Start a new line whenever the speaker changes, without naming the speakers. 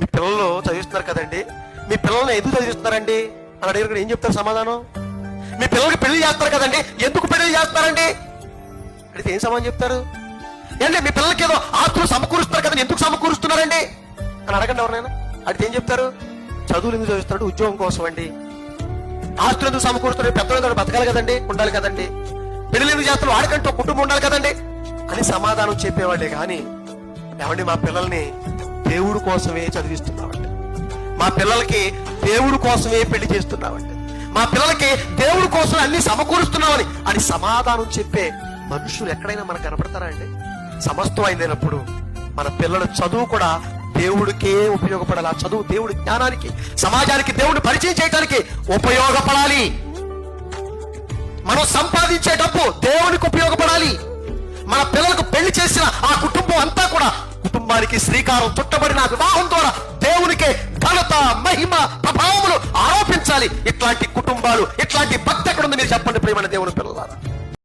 మీ పిల్లలు చదివిస్తున్నారు కదండి. మీ పిల్లల్ని ఎందుకు చదివిస్తున్నారండి? అని కూడా ఏం చెప్తారు సమాధానం? మీ పిల్లలకి పెళ్ళి చేస్తారు కదండి. ఎందుకు పెళ్ళి చేస్తారండి? అడిగితే ఏం సమాధానం చెప్తారు? ఏంటి మీ పిల్లలకి ఏదో ఆస్తులు సమకూరుస్తారు కదండి. ఎందుకు సమకూరుస్తున్నారండి? అని అడగండి నేను అడిగితే ఏం చెప్తారు? చదువులు ఎందుకు చదివిస్తున్నాడు ఉద్యోగం కోసం అండి. ఆస్తులు ఎందుకు సమకూరుస్తారు పెద్దలు బతకాలి కదండి? ఉండాలి కదండి. పెళ్ళి ఎందుకు చేస్తారు? వాడికంటూ ఒక కుటుంబం ఉండాలి కదండి. అని సమాధానం చెప్పేవాళ్ళే కానీ ఏమండి మా పిల్లల్ని దేవుడు కోసమే చదివిస్తున్నామండి మా పిల్లలకి దేవుడు కోసమే పెళ్ళి చేస్తున్నామండి మా పిల్లలకి దేవుడు కోసం అన్ని సమకూరుస్తున్నామని అని సమాధానం చెప్పే మనుషులు ఎక్కడైనా మనకు కనపడతారా అండి? సమస్తం అయినప్పుడు మన పిల్లల చదువు కూడా దేవుడికే ఉపయోగపడాలి. చదువు దేవుడి జ్ఞానానికి సమాజానికి దేవుడు పరిచయం చేయడానికి ఉపయోగపడాలి. మనం సంపాదించే డబ్బు దేవునికి ఉపయోగపడాలి. మన పిల్లలకు పెళ్ళి చేసిన ఆ కుటుంబం అంతా కూడా కుటుంబానికి శ్రీకారం చుట్టబడిన వివాహం ద్వారా దేవునికే ఘనత మహిమ ప్రభావములు ఆరోపించాలి. ఇట్లాంటి కుటుంబాలు ఇట్లాంటి భక్తి ఎక్కడుంది మీరు చెప్పండి ప్రేమ దేవుని పిల్లలారా?